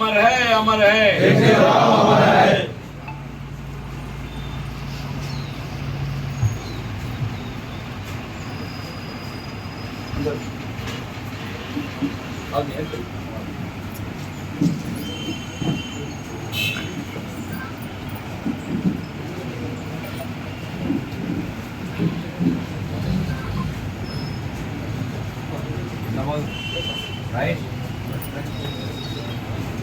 अमर है अमर है Right?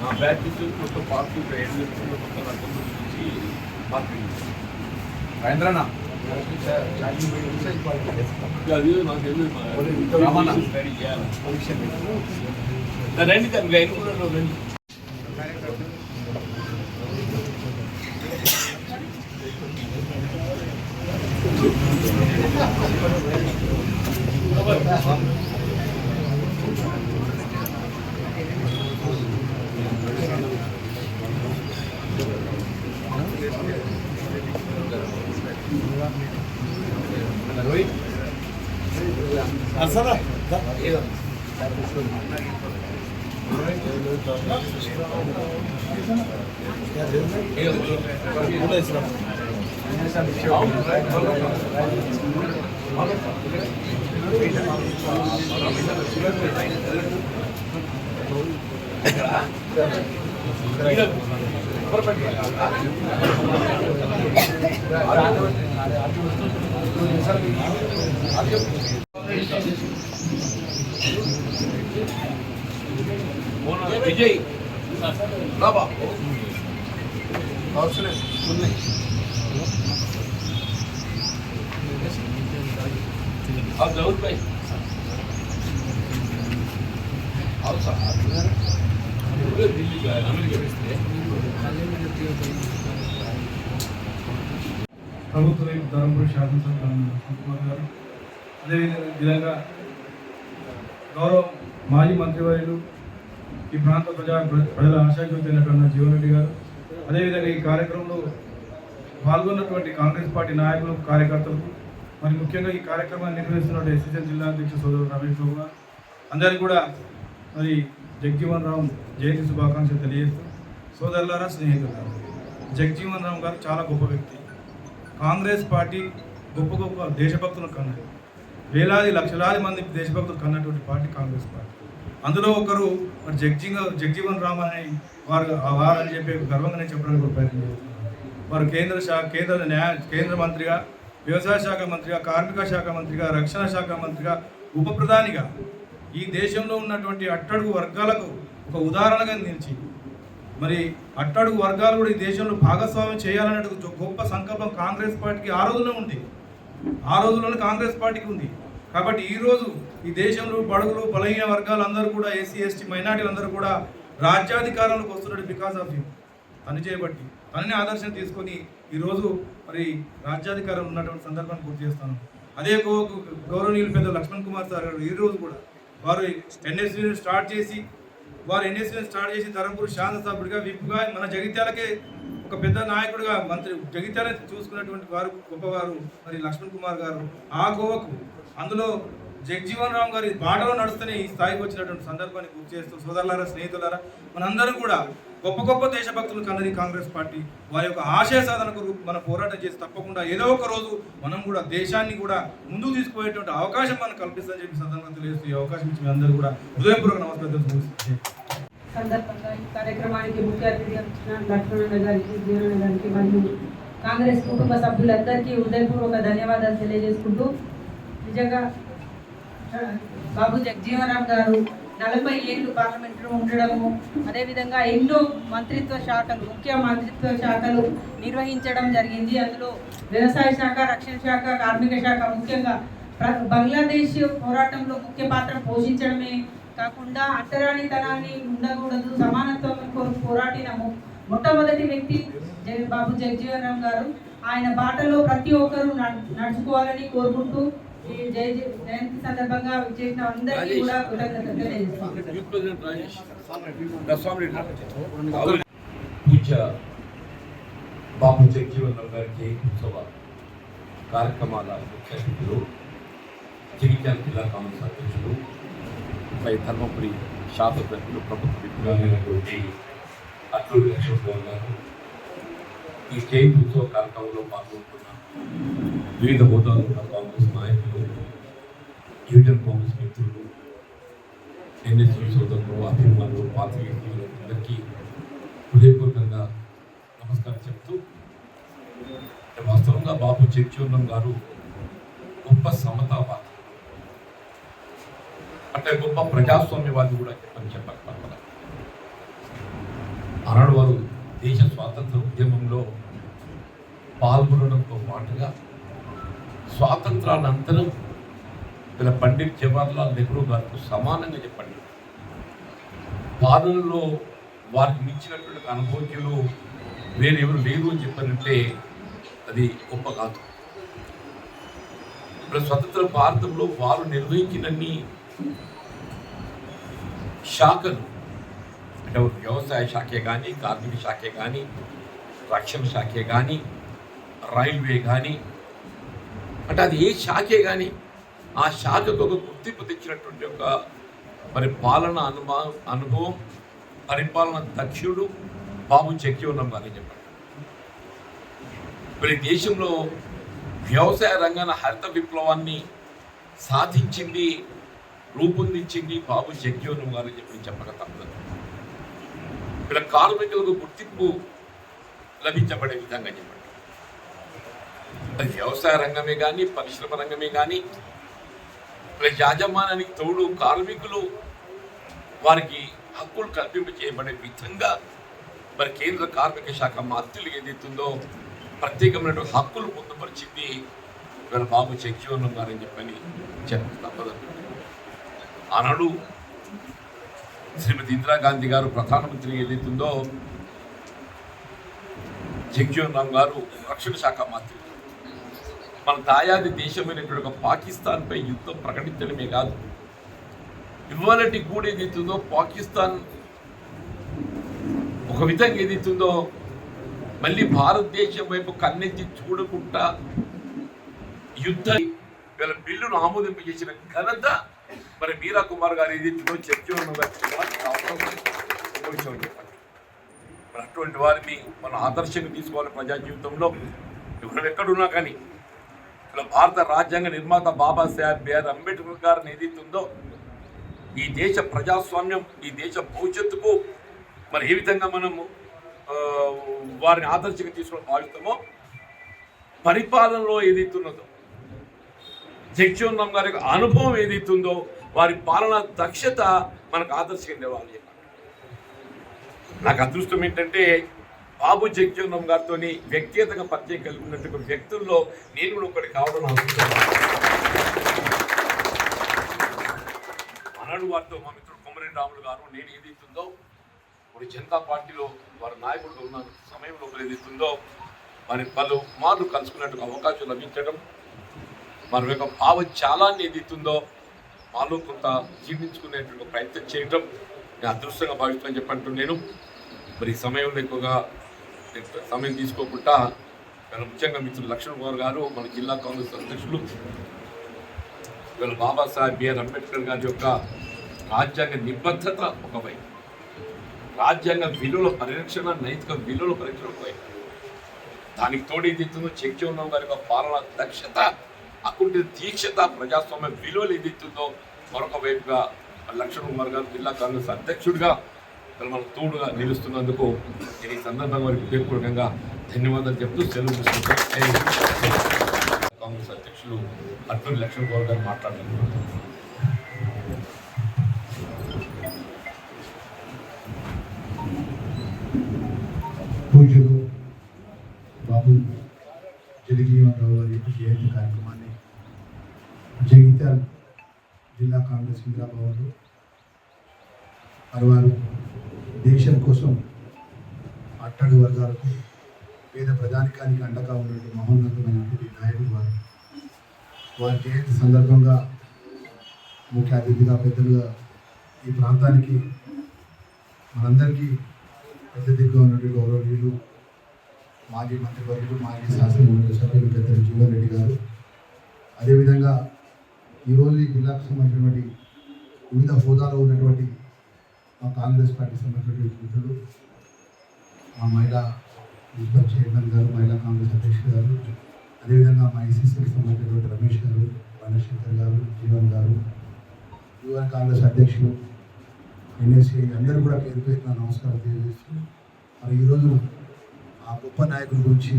ఆ బ్యాక్ తీసుకొని మొత్తం పార్క్ ట్రైన్ మొత్తం అర్థం నుంచి అది నాకు తెలియదు రండి కూడా రండి. Rohit. Alsana. Buradayız lan. Al. Vijay రాబా आप जरूर भाई आओ साहब पूरे दिल्ली का है अमेरिका में ప్రభుత్వ వైపు ధర్మపురి శాసనసభ కుమార్ గారు అదేవిధంగా గౌరవ మాజీ మంత్రివర్యులు ఈ ప్రాంత ప్రజా ప్రజల ఆశాజ్యోతైనటువంటి జీవన్ రెడ్డి గారు అదేవిధంగా ఈ కార్యక్రమంలో పాల్గొన్నటువంటి కాంగ్రెస్ పార్టీ నాయకులు కార్యకర్తలకు మరి ముఖ్యంగా ఈ కార్యక్రమాన్ని నిర్వహిస్తున్న ఎస్సీసీ జిల్లా అధ్యక్షుడు సోదరుడు రమేష్ బాబు గారు అందరికీ కూడా మరి జగ్జీవన్ రామ్ జయంతి శుభాకాంక్షలు తెలియజేస్తూ సోదరులారా స్నేహితులారా జగజీవన్ రామ్ గారు చాలా గొప్ప వ్యక్తి. కాంగ్రెస్ పార్టీ గొప్ప గొప్ప దేశభక్తులను కన్నది వేలాది లక్షలాది మంది దేశభక్తులు కన్నటువంటి పార్టీ కాంగ్రెస్ పార్టీ. అందులో ఒకరు మరి జగ్జీవ జగ్జీవన్ రామ్ అనే వారు ఆ వారు అని చెప్పి గర్వంగా నేను చెప్పడానికి ప్రయత్నం వారు కేంద్ర శాఖ కేంద్ర న్యాయ కేంద్ర మంత్రిగా వ్యవసాయ శాఖ మంత్రిగా కార్మిక శాఖ మంత్రిగా రక్షణ శాఖ మంత్రిగా ఉప ప్రధానిగా ఈ దేశంలో ఉన్నటువంటి అట్టడుగు వర్గాలకు ఒక ఉదాహరణగా నిలిచింది. మరి అట్టడుగు వర్గాలు కూడా ఈ దేశంలో భాగస్వామ్యం చేయాలనే గొప్ప సంకల్పం కాంగ్రెస్ పార్టీకి ఆ రోజునే ఉంది. ఆ రోజుల్లోనే కాంగ్రెస్ పార్టీకి ఉంది. కాబట్టి ఈ రోజు ఈ దేశంలో బడుగులు బలహీన వర్గాలు అందరూ కూడా ఎస్సీ ఎస్టీ మైనార్టీలు అందరూ కూడా రాజ్యాధికారంలోకి వస్తున్నాడు బికాస్ ఆఫ్ యూ తను చేయబట్టి తనని ఆదర్శం తీసుకొని ఈరోజు మరి రాజ్యాధికారం ఉన్నటువంటి సందర్భాన్ని గుర్తు చేస్తాను. అదే గౌరవనీయులు పెద్ద లక్ష్మణ్ కుమార్ సార్ గారు ఈరోజు కూడా వారు ఎన్ఎస్సీని స్టార్ట్ చేసి వారు ఎన్ఎస్ఎన్ స్టార్ట్ చేసి ధర్మపురి శాంత సభ్యుడిగా విప్పుగా మన జగిత్యాలకే ఒక పెద్ద నాయకుడిగా మంత్రి జగిత్యాల చూసుకున్నటువంటి వారు గొప్పవారు మరి లక్ష్మణ్ కుమార్ గారు. ఆ గోవకు అందులో జగజీవన్ రామ్ గారి బాటలో నడుస్తూనే ఈ స్థాయికి వచ్చినటువంటి సందర్భాన్ని గుర్తు చేస్తూ సోదరులారా స్నేహితులారా మనందరం కూడా గొప్ప గొప్ప దేశభక్తులు కన్నది కాంగ్రెస్ పార్టీ. వారి యొక్క ఆశయ సాధనకు కొరకు మన పోరాటం చేసి తప్పకుండా ఏదో ఒక రోజు మనం కూడా దేశాన్ని కూడా ముందుకు తీసుకుపోయేటువంటి అవకాశం మనం కల్పిస్తామని చెప్పి సందర్భంగా తెలియజేస్తూ ఈ అవకాశం ఇచ్చి మీ అందరూ కూడా. హృదయపూర్వక నమస్కారం సందర్భంగా ఈ కార్యక్రమానికి ముఖ్య అతిథి వచ్చిన లక్ష్మణ గారికి జీవన గారికి మరియు కాంగ్రెస్ కుటుంబ సభ్యులందరికీ హృదయపూర్వక ధన్యవాదాలు తెలియజేసుకుంటూ నిజంగా బాబు జగజీవనరామ్ గారు నలభై ఏళ్ళు పార్లమెంట్లో ఉండడము అదేవిధంగా ఎన్నో మంత్రిత్వ శాఖలు ముఖ్య మంత్రిత్వ శాఖలు నిర్వహించడం జరిగింది. అందులో వ్యవసాయ శాఖ రక్షణ శాఖ కార్మిక శాఖ ముఖ్యంగా ప్ర- బంగ్లాదేశ్ పోరాటంలో ముఖ్య పాత్ర పోషించడమే కాకుండా అంటరానితనాన్ని ఉండకూడదు సమానత్వం కొరకు పోరాడిన ము- మొట్టమొదటి వ్యక్తి బాబు జగజీవన్ రామ్ గారు. ఆయన బాటలో ప్రతి ఒక్కరూ నడు- నడుచుకోవాలని కోరుకుంటూ ఈ జయ జయంతి సందర్భంగా చేసిన అందరికీ కూడా కృతజ్ఞతలు తెలియజేస్తున్నాను. యూత్ ప్రెసిడెంట్ రాజేష్ స్వామి పూజ్య బాబు జగజీవన్ రావు గారి జయంతి ఉత్సవ కార్యక్రమాల ముఖ్య అతిథులు జగిత్యాల జిల్లా కాంగ్రెస్ అధ్యక్షులు పై ధర్మపురి శాసనసభ్యులు ప్రభుత్వ విభాగమైనటువంటి అట్లు లక్ష్మణ్ గారు ఈ జైన్ ఉత్సవ కార్యక్రమంలో పాల్గొంటున్న వివిధ హోదాలు ఉన్న కాంగ్రెస్ నాయకులు యూనియన్ కాంగ్రెస్ మిత్రులు ఎన్ఎస్యూ సోదరులు అభిమానులు పాత్రికేయులు అందరికీ హృదయపూర్వకంగా నమస్కారం చెప్తూ వాస్తవంగా బాబు జగజీవనం గారు గొప్ప సమతావాది అంటే గొప్ప ప్రజాస్వామ్యవాది కూడా చెప్పని చెప్పక ఆనాడు వారు దేశ స్వాతంత్ర ఉద్యమంలో పాల్గొనడంతో పాటుగా స్వాతంత్రానంతరం ఇలా పండిట్ జవహర్లాల్ నెహ్రూ గారితో సమానంగా చెప్పండి. పాలనలో వారికి మించినటువంటి అనుభూతులు వేరెవరు లేరు అని చెప్పారంటే అది గొప్ప కాదు. ఇప్పుడు స్వతంత్ర భారతంలో వారు నిర్వహించినన్ని శాఖలు అంటే వ్యవసాయ శాఖే కానీ కార్మిక శాఖే కానీ రక్షణ శాఖే కానీ రైల్వే కానీ అంటే అది ఏ శాఖే కానీ ఆ శాఖకు ఒక గుర్తింపు తెచ్చినటువంటి ఒక మరి పాలన అనుభవ అనుభవం పరిపాలన దక్షుడు బాబు చెక్కి ఉన్నాం కానీ చెప్పండి మరి దేశంలో వ్యవసాయ రంగాన హరిత విప్లవాన్ని సాధించింది రూపొందించింది బాబు జగ్జీవనం గారు చెప్పి చెప్పక తప్పదు. ఇక్కడ కార్మికులకు గుర్తింపు లభించబడే విధంగా చెప్పండి. అది వ్యవసాయ రంగమే కానీ పరిశ్రమ రంగమే కానీ ఇలా యాజమాన్యానికి తోడు కార్మికులు వారికి హక్కులు కల్పింప చేయబడే విధంగా మరి కేంద్ర కార్మిక శాఖ మంత్రులు ఏదైతుందో ప్రత్యేకమైన హక్కులు పొందుపరిచింది ఇవాళ బాబు జగ్జీవనం గారని చెప్పని చెప్పక తప్పదు. ఆనాడు శ్రీమతి ఇందిరాగాంధీ గారు ప్రధానమంత్రి ఏదైతుందో జగ్జీవన్ రామ్ గారు రక్షణ శాఖ మంత్రి. మన దాయాది దేశమైనటువంటి ఒక పాకిస్తాన్పై యుద్ధం ప్రకటించడమే కాదు. ఇవాళటి కూడా ఏదైతుందో పాకిస్తాన్ ఒక విధంగా ఏదైతుందో మళ్ళీ భారతదేశం వైపు కన్నెత్తి చూడకుండా యుద్ధ వీళ్ళ బిల్లును ఆమోదింపజేసిన ఘనత మరి మీరా కుమార్ గారు ఏదైతుందో చర్చలో చెప్పండి మరి అటువంటి వారిని మనం ఆదర్శంగా తీసుకోవాలి ప్రజా జీవితంలో. ఎవరు ఎక్కడున్నా కానీ ఇలా భారత రాజ్యాంగ నిర్మాత బాబాసాహెబ్ బిఆర్ అంబేద్కర్ గారిని ఏదైతుందో ఈ దేశ ప్రజాస్వామ్యం ఈ దేశ భవిష్యత్తుకు మరి ఏ విధంగా మనము వారిని ఆదర్శంగా తీసుకుని భావిస్తామో పరిపాలనలో ఏదైతున్నదో జగ్జీవన్ గారి యొక్క అనుభవం ఏదైతుందో వారి పాలన దక్షత మనకు ఆదర్శంగా వాళ్ళు నాకు అదృష్టం ఏంటంటే బాబు జగ్జీవన్ గారితో వ్యక్తిగతంగా పరిచయం కలిగి వ్యక్తుల్లో నేను కూడా ఒకటి కావడం నా అదృష్టం వారితో మా మిత్రుడు కొమరెడ్డి రాములు గారు నేను ఏదైతుందో ఇప్పుడు జనతా పార్టీలో వారి నాయకుడు ఉన్న సమయంలో ఏదైతుందో వారి పలు మార్లు కలుసుకున్నట్టు అవకాశం లభించడం మరి యొక్క భావ చాలాన్ని ఏదైతుందో మాలో కొంత జీవించుకునేటువంటి ప్రయత్నం చేయడం నేను అదృష్టంగా భావిస్తానని చెప్పంటూ నేను మరి ఈ సమయంలో ఎక్కువగా సమయం తీసుకోకుండా మన ముఖ్యంగా మిత్రులు లక్ష్మణ్ కుమార్ గారు మన జిల్లా కాంగ్రెస్ అధ్యక్షులు ఇవాళ బాబాసాహెబ్ బిఆర్ అంబేద్కర్ గారి యొక్క రాజ్యాంగ నిబద్ధత ఒకవైపు రాజ్యాంగ విలువల పరిరక్షణ నైతిక విలువల పరిరక్షణ ఒకవైపు దానికి తోడు ఏదైతుందో చెక్చోన్నం గారి యొక్క పాలన దక్షత అటువంటి దీక్షత ప్రజాస్వామ్య విలువలు ఏదైతుందో మరొక వైపుగా లక్ష్మణ్ కుమార్ గారు జిల్లా కాంగ్రెస్ అధ్యక్షుడిగా మన తోడుగా నిలుస్తున్నందుకు నేను ఈ సందర్భంగా వారికి హృదయపూర్వకంగా ధన్యవాదాలు చెప్తూ సెలవు తీసుకుంటాను కాంగ్రెస్ అధ్యక్షులు అట్లూరి లక్ష్మణ్ కుమార్ గారు మాట్లాడుతున్నారు పూజ్యులు బాబు జగజీవనరావు గారి యొక్క జయంతి కార్యక్రమం జగిత్యాల జిల్లా కాంగ్రెస్ ఇందిరాభవన్లో మరి వారు దేశం కోసం అట్టడు అట్టడి వర్గాలకు పేద ప్రజానికానికి అండగా ఉన్నటువంటి మహోన్నతమైనటువంటి నాయకుడు వారు. వారి జయంతి సందర్భంగా ముఖ్య అతిథిగా పెద్దలుగా ఈ ప్రాంతానికి మనందరికీ పెద్ద దిగ్గా ఉన్నటువంటి గౌరవనీయులు మాజీ మంత్రివర్యులు మాజీ శాసనమండలి సభ్యులు పెద్దలు జీవన్ రెడ్డి గారు. అదేవిధంగా ఈరోజు ఈ జిల్లాకు సంబంధించినటువంటి వివిధ హోదాలో ఉన్నటువంటి మా కాంగ్రెస్ పార్టీ సంబంధించినటువంటి మిత్రులు మా మహిళా మున్సిపల్ చైర్మన్ గారు మహిళా కాంగ్రెస్ అధ్యక్షుడు గారు అదేవిధంగా మా ఐసీసీకి సంబంధించినటువంటి రమేష్ గారు వనశంకర్ గారు జీవన్ గారు యువన్ కాంగ్రెస్ అధ్యక్షులు ఎన్ఎస్సీ అందరూ కూడా పేరు పేరున నమస్కారం తెలియజేస్తూ మరి ఈరోజు ఆ గొప్ప నాయకుడి గురించి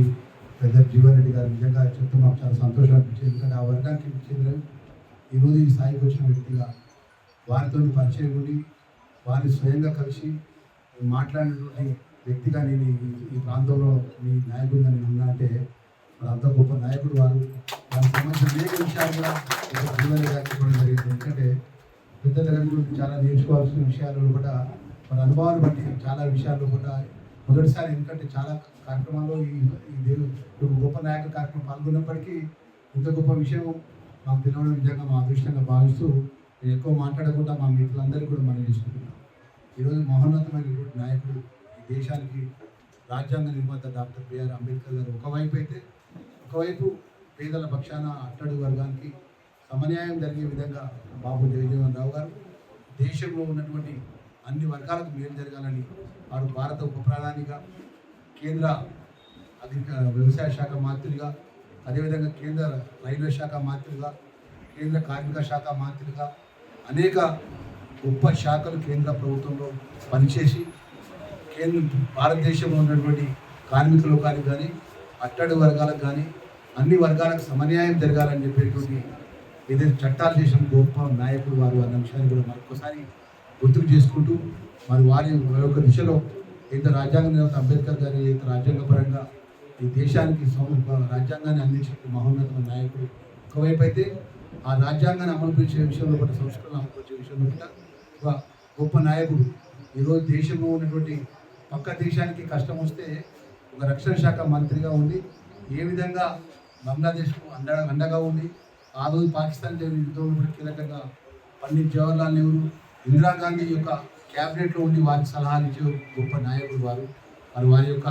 పెద్ద జీవన్ రెడ్డి గారు నిజంగా చెప్తే మాకు చాలా సంతోషం అనిపించింది. ఎందుకంటే ఆ వర్గానికి చెందిన ఈరోజు ఈ స్థాయికి వచ్చిన వ్యక్తిగా వారితో పరిచయం ఉండి వారిని స్వయంగా కలిసి మాట్లాడినటువంటి వ్యక్తిగా నేను ఈ- ఈ ప్రాంతంలో మీ నాయకుడిగా నేను ఉన్నా అంటే మరి అంత గొప్ప నాయకుడు వారు. దానికి సంబంధించిన అనేక విషయాలు కూడా చెప్పడం జరిగింది. ఎందుకంటే పెద్ద దగ్గర గురించి చాలా నేర్చుకోవాల్సిన విషయాలు కూడా మన అనుభవాన్ని బట్టి చాలా విషయాల్లో కూడా మొదటిసారి ఎందుకంటే చాలా కార్యక్రమాల్లో ఈ దేవుడు గొప్ప నాయక కార్యక్రమం పాల్గొన్నప్పటికీ ఇంత గొప్ప విషయం మాకు పిలవడం నిజంగా మా అదృష్టంగా భావిస్తూ నేను ఎక్కువ మాట్లాడకుండా మా మిత్రులందరికీ కూడా మనం చేసుకుంటున్నాం ఈరోజు మహోన్నతమైన నాయకుడు ఈ దేశానికి రాజ్యాంగ నిర్మాత డాక్టర్ బిఆర్ అంబేద్కర్ గారు ఒకవైపు అయితే ఒకవైపు పేదల పక్షాన అట్టడు వర్గానికి సమన్యాయం జరిగే విధంగా బాబు జగజీవన్ రావు గారు దేశంలో ఉన్నటువంటి అన్ని వర్గాలకు మేలు జరగాలని వారు భారత ఉప ప్రధానిగా కేంద్ర అధిక వ్యవసాయ శాఖ మంత్రిగా అదేవిధంగా కేంద్ర రైల్వే శాఖ మంత్రిగా కేంద్ర కార్మిక శాఖ మంత్రిగా అనేక గొప్ప శాఖలు కేంద్ర ప్రభుత్వంలో పనిచేసి కేంద్ర భారతదేశంలో ఉన్నటువంటి కార్మిక లోకానికి కానీ అట్టడి వర్గాలకు కానీ అన్ని వర్గాలకు సమన్యాయం జరగాలని చెప్పేటువంటి ఏదైతే చట్టాలు చేసిన గొప్ప నాయకుడు వారు అన్న విషయాన్ని కూడా మరొకసారి గుర్తుకు చేసుకుంటూ మరి వారి మరొక దిశలో ఏదైతే రాజ్యాంగ అంబేద్కర్ గారి ఏదైతే రాజ్యాంగ పరంగా ఈ దేశానికి రాజ్యాంగాన్ని అందించిన మహోన్నతమైన నాయకుడు. ఒకవైపు అయితే ఆ రాజ్యాంగాన్ని అమలు పరిచే విషయంలో కూడా సంస్కరణ అమలు పరిచే విషయంలో కూడా ఒక గొప్ప నాయకుడు. ఈరోజు దేశంలో ఉన్నటువంటి పక్క దేశానికి కష్టం వస్తే ఒక రక్షణ శాఖ మంత్రిగా ఉండి ఏ విధంగా బంగ్లాదేశ్కు అండ అండగా ఉంది ఆ రోజు పాకిస్తాన్ యుద్ధంలో కూడా కీలకంగా పండిత్ జవహర్లాల్ నెహ్రూ ఇందిరాగాంధీ యొక్క క్యాబినెట్లో ఉండి వారికి సలహాలు ఇచ్చే గొప్ప నాయకుడు వారు. వారు వారి యొక్క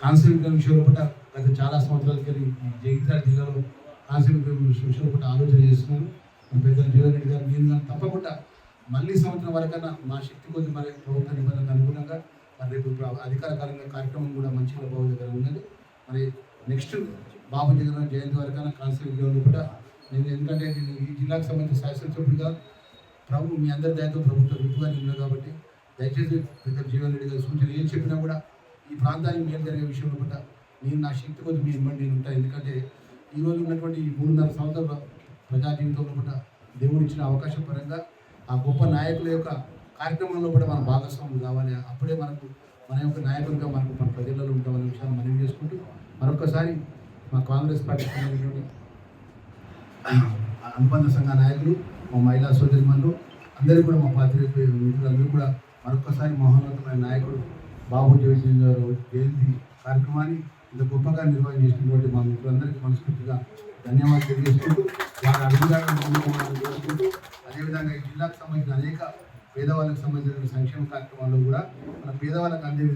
కాన్సెప్ట్ విషయంలో కూడా గత చాలా సంవత్సరాల క్రితం జగిత్యాల జిల్లాలో కాన్సెప్ట్ విషయంలో కూడా ఆలోచన చేస్తున్నాను పెద్దలు జీవన్రెడ్డి గారు నేను కానీ తప్పకుండా మళ్ళీ సంవత్సరం వరకన్నా మా శక్తి కొద్ది మరి ప్రభుత్వ నిబంధనకు అనుగుణంగా మరి రేపు అధికారకాలంగా కార్యక్రమం కూడా మంచిగా బాబు దగ్గర ఉన్నది. మరి నెక్స్ట్ బాబు జగన్ జయంతి వరకన్నా కాన్సెప్ట్ విజయంలో కూడా నేను ఎందుకంటే నేను ఈ జిల్లాకు సంబంధించిన శాసనసభ్యుడిగా ప్రభు మీ అందరి దయతో ప్రభుత్వ విప్పుగా నిన్న కాబట్టి దయచేసి పెద్ద జీవన్ రెడ్డి సూచన ఏం చెప్పినా కూడా ఈ ప్రాంతానికి మేలు జరిగే విషయంలో కూడా నేను నా శక్తి కొద్ది మీ ఇవ్వండి నేను ఉంటాను ఎందుకంటే ఈ ఉన్నటువంటి ఈ మూడున్నర సంవత్సరాల ప్రజా జీవితంలో కూడా దేవుడు ఇచ్చిన అవకాశం పరంగా ఆ గొప్ప నాయకుల యొక్క కార్యక్రమంలో కూడా మనం భాగస్వాములు కావాలి. అప్పుడే మనకు మన యొక్క నాయకులుగా మనకు మన ప్రజలలో ఉంటామనే విషయాన్ని మనం చేసుకుంటూ మరొకసారి మా కాంగ్రెస్ పార్టీ సంబంధించినటువంటి అనుబంధ సంఘ నాయకులు మా మహిళా సోదరిమణులు అందరూ కూడా మా పాత్రిక మిత్రులందరూ కూడా మరొకసారి మహోన్నతమైన నాయకుడు బాబు జగన్ గారు జయంతి కార్యక్రమాన్ని ఇంత గొప్పగా నిర్వహణ చేసినటువంటి మా మిత్రులందరికీ మనస్ఫూర్తిగా ధన్యవాదాలు తెలియజేసుకుంటూ వారి అభిప్రాయాలను కోరుకుంటూ అదేవిధంగా ఈ జిల్లాకు సంబంధించిన అనేక పేదవాళ్ళకి సంబంధించిన సంక్షేమ కార్యక్రమాల్లో కూడా మన పేదవాళ్ళకి అందే